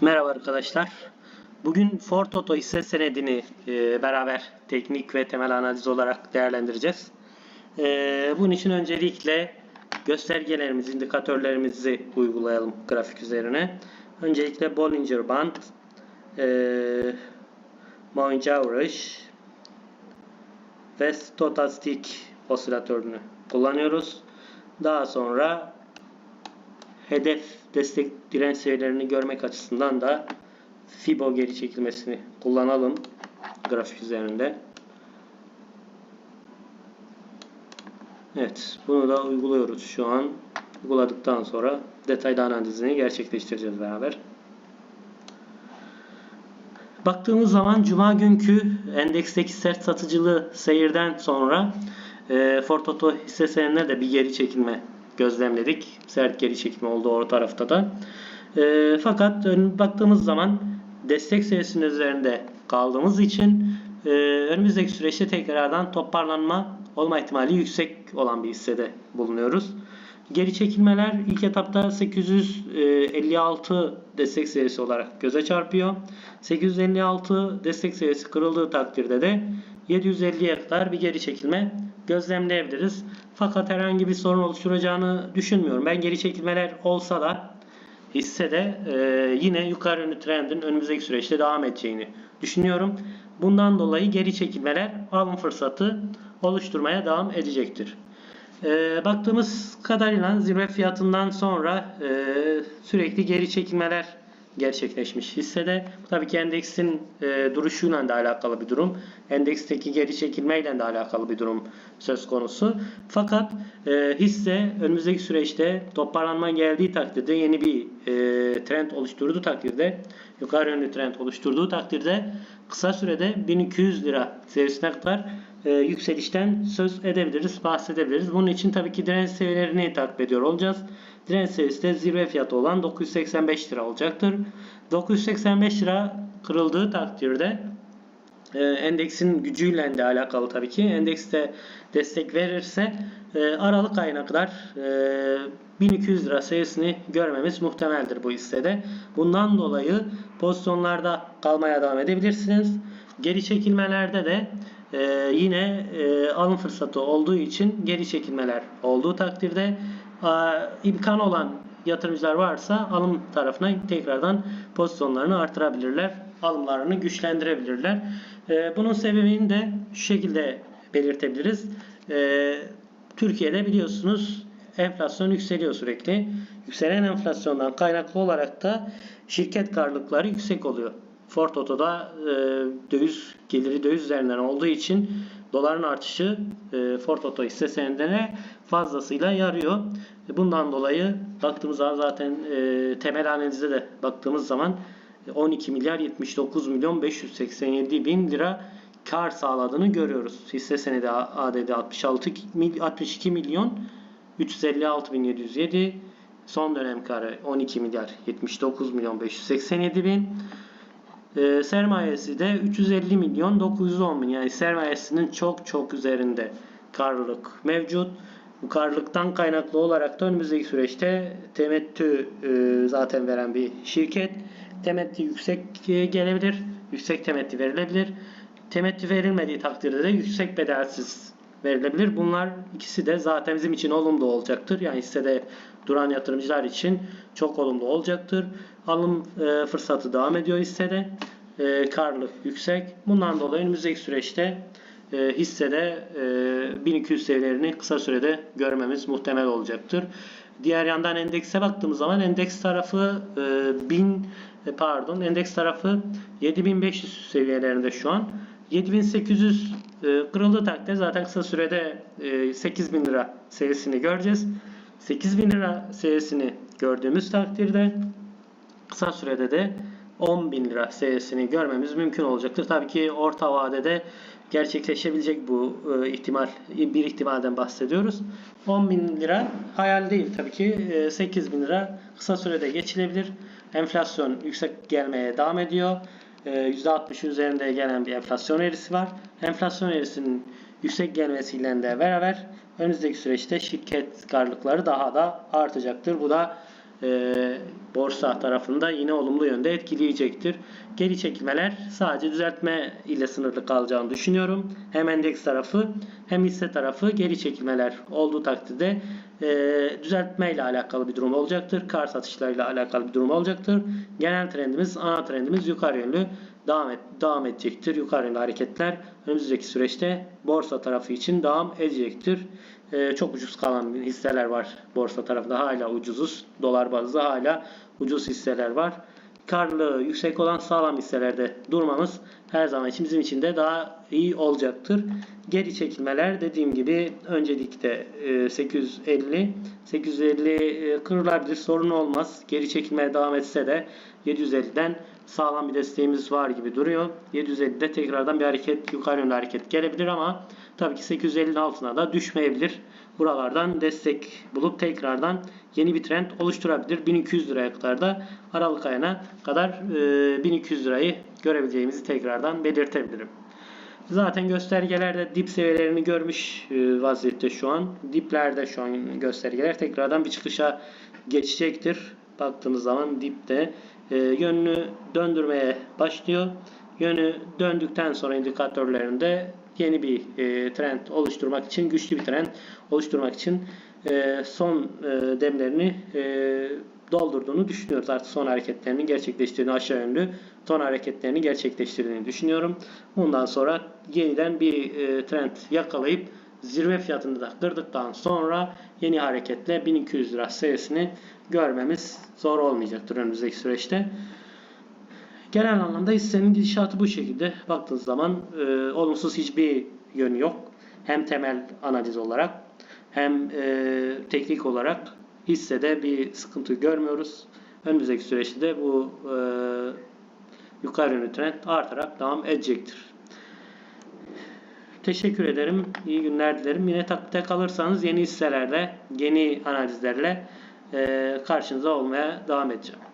Merhaba arkadaşlar. Bugün Ford Toto hisse senedini e, beraber teknik ve temel analiz olarak değerlendireceğiz. E, bunun için öncelikle göstergelerimizi, indikatörlerimizi uygulayalım grafik üzerine. Öncelikle Bollinger Band, e, Average ve Stochastic osilatörünü kullanıyoruz. Daha sonra hedef destek direnç seviyelerini görmek açısından da Fibo geri çekilmesini kullanalım grafik üzerinde. Evet, bunu da uyguluyoruz şu an. Uyguladıktan sonra detaylı analizini gerçekleştireceğiz beraber. Baktığımız zaman Cuma günkü endeksteki sert satıcılı seyirden sonra e, Ford Auto hisse senedine de bir geri çekilme gözlemledik. Sert geri çekilme oldu o tarafta da. E, fakat baktığımız zaman destek seviyesinin üzerinde kaldığımız için e, önümüzdeki süreçte tekrardan toparlanma olma ihtimali yüksek olan bir hissede bulunuyoruz. Geri çekilmeler ilk etapta 856 destek seviyesi olarak göze çarpıyor. 856 destek seviyesi kırıldığı takdirde de 750'ye kadar bir geri çekilme gözlemleyebiliriz. Fakat herhangi bir sorun oluşturacağını düşünmüyorum. Ben geri çekilmeler olsa da hissede e, yine yukarı yönlü trendin önümüzdeki süreçte devam edeceğini düşünüyorum. Bundan dolayı geri çekilmeler alım fırsatı oluşturmaya devam edecektir. E, baktığımız kadarıyla zirve fiyatından sonra e, sürekli geri çekilmeler gerçekleşmiş hissede. Tabii ki endeksin e, duruşuyla da alakalı bir durum. Endeksteki geri çekilmeyle de alakalı bir durum söz konusu. Fakat e, hisse önümüzdeki süreçte toparlanma geldiği takdirde yeni bir e, trend oluşturduğu takdirde yukarı yönlü trend oluşturduğu takdirde kısa sürede 1200 lira seviyesine kadar e, yükselişten söz edebiliriz, bahsedebiliriz. Bunun için tabii ki direnç seviyelerini takip ediyor olacağız. Direnç seviyesi de zirve fiyatı olan 985 lira olacaktır. 985 lira kırıldığı takdirde e, endeksin gücüyle de alakalı tabii ki. Endekste destek verirse e, Aralık ayına kadar e, 1200 lira seviyesini görmemiz muhtemeldir bu hissede. Bundan dolayı pozisyonlarda kalmaya devam edebilirsiniz. Geri çekilmelerde de e, yine e, alım fırsatı olduğu için geri çekilmeler olduğu takdirde e, imkan olan yatırımcılar varsa alım tarafına tekrardan pozisyonlarını artırabilirler. Alımlarını güçlendirebilirler. E, bunun sebebini de şu şekilde belirtebiliriz. E, Türkiye'de biliyorsunuz enflasyon yükseliyor sürekli. Yükselen enflasyondan kaynaklı olarak da şirket karlılıkları yüksek oluyor. Ford Oto'da e, döviz geliri döviz üzerinden olduğu için doların artışı e, Ford Oto hisse senedine fazlasıyla yarıyor. E, bundan dolayı baktığımız zaman zaten e, temel analize de baktığımız zaman 12 milyar 79 milyon 587 bin lira kar sağladığını görüyoruz. Hisse senedi ADD 66 62 milyon 356 bin 707 son dönem karı 12 milyar 79 milyon 587 bin e, sermayesi de 350 milyon 910 bin yani sermayesinin çok çok üzerinde karlılık mevcut. Bu karlılıktan kaynaklı olarak da önümüzdeki süreçte temettü e, zaten veren bir şirket. Temettü yüksek e, gelebilir. Yüksek temettü verilebilir. Temettü verilmediği takdirde de yüksek bedelsiz verilebilir. Bunlar ikisi de zaten bizim için olumlu olacaktır. Yani hissede duran yatırımcılar için çok olumlu olacaktır. Alım e, fırsatı devam ediyor hissede. E, karlılık yüksek. Bundan dolayı önümüzdeki süreçte e, hissede e, 1200 seviyelerini kısa sürede görmemiz muhtemel olacaktır. Diğer yandan endekse baktığımız zaman endeks tarafı e, 1000 e, pardon endeks tarafı 7500 seviyelerinde şu an. 7800 e, kırıldığı takdirde zaten kısa sürede e, 8000 lira seviyesini göreceğiz. 8000 lira seviyesini gördüğümüz takdirde kısa sürede de 10.000 lira seviyesini görmemiz mümkün olacaktır. Tabii ki orta vadede gerçekleşebilecek bu e, ihtimal bir ihtimalden bahsediyoruz. 10.000 lira hayal değil tabii ki. E, 8.000 lira kısa sürede geçilebilir. Enflasyon yüksek gelmeye devam ediyor. E, %60 üzerinde gelen bir enflasyon eğrisi var. Enflasyon eğrisinin yüksek gelmesiyle de beraber önümüzdeki süreçte şirket karlılıkları daha da artacaktır. Bu da e, borsa tarafında yine olumlu yönde etkileyecektir. Geri çekilmeler sadece düzeltme ile sınırlı kalacağını düşünüyorum. Hem endeks tarafı hem hisse tarafı geri çekilmeler olduğu takdirde e, düzeltme ile alakalı bir durum olacaktır. Kar satışlarıyla alakalı bir durum olacaktır. Genel trendimiz, ana trendimiz yukarı yönlü devam, et, devam edecektir. Yukarı hareketler önümüzdeki süreçte borsa tarafı için devam edecektir. Ee, çok ucuz kalan hisseler var borsa tarafında. Hala ucuzuz. Dolar bazlı hala ucuz hisseler var. Karlılığı yüksek olan sağlam hisselerde durmamız her zaman için bizim için de daha iyi olacaktır. Geri çekilmeler dediğim gibi öncelikle e, 850 850 e, kırılabilir sorun olmaz. Geri çekilmeye devam etse de 750'den sağlam bir desteğimiz var gibi duruyor. 750'de tekrardan bir hareket yukarı yönlü hareket gelebilir ama tabii ki 850'nin altına da düşmeyebilir. Buralardan destek bulup tekrardan yeni bir trend oluşturabilir. 1200 liraya kadar da Aralık ayına kadar e, 1200 lirayı görebileceğimizi tekrardan belirtebilirim. Zaten göstergelerde dip seviyelerini görmüş e, vaziyette şu an. Diplerde şu an göstergeler tekrardan bir çıkışa geçecektir. Baktığınız zaman dipte e, yönünü döndürmeye başlıyor. Yönü döndükten sonra indikatörlerinde yeni bir e, trend oluşturmak için, güçlü bir trend oluşturmak için e, son e, demlerini e, doldurduğunu düşünüyoruz. Artık son hareketlerini gerçekleştirdiğini aşağı yönlü son hareketlerini gerçekleştirdiğini düşünüyorum. Bundan sonra yeniden bir e, trend yakalayıp zirve fiyatını da kırdıktan sonra yeni hareketle 1200 lira seviyesini görmemiz zor olmayacaktır önümüzdeki süreçte. Genel anlamda hissenin gidişatı bu şekilde. Baktığınız zaman e, olumsuz hiçbir yönü yok. Hem temel analiz olarak hem e, teknik olarak hissede bir sıkıntı görmüyoruz. Önümüzdeki süreçte de bu e, yukarı yönlü trend artarak devam edecektir. Teşekkür ederim. İyi günler dilerim. Yine takipte kalırsanız yeni hisselerle, yeni analizlerle e, karşınıza olmaya devam edeceğim.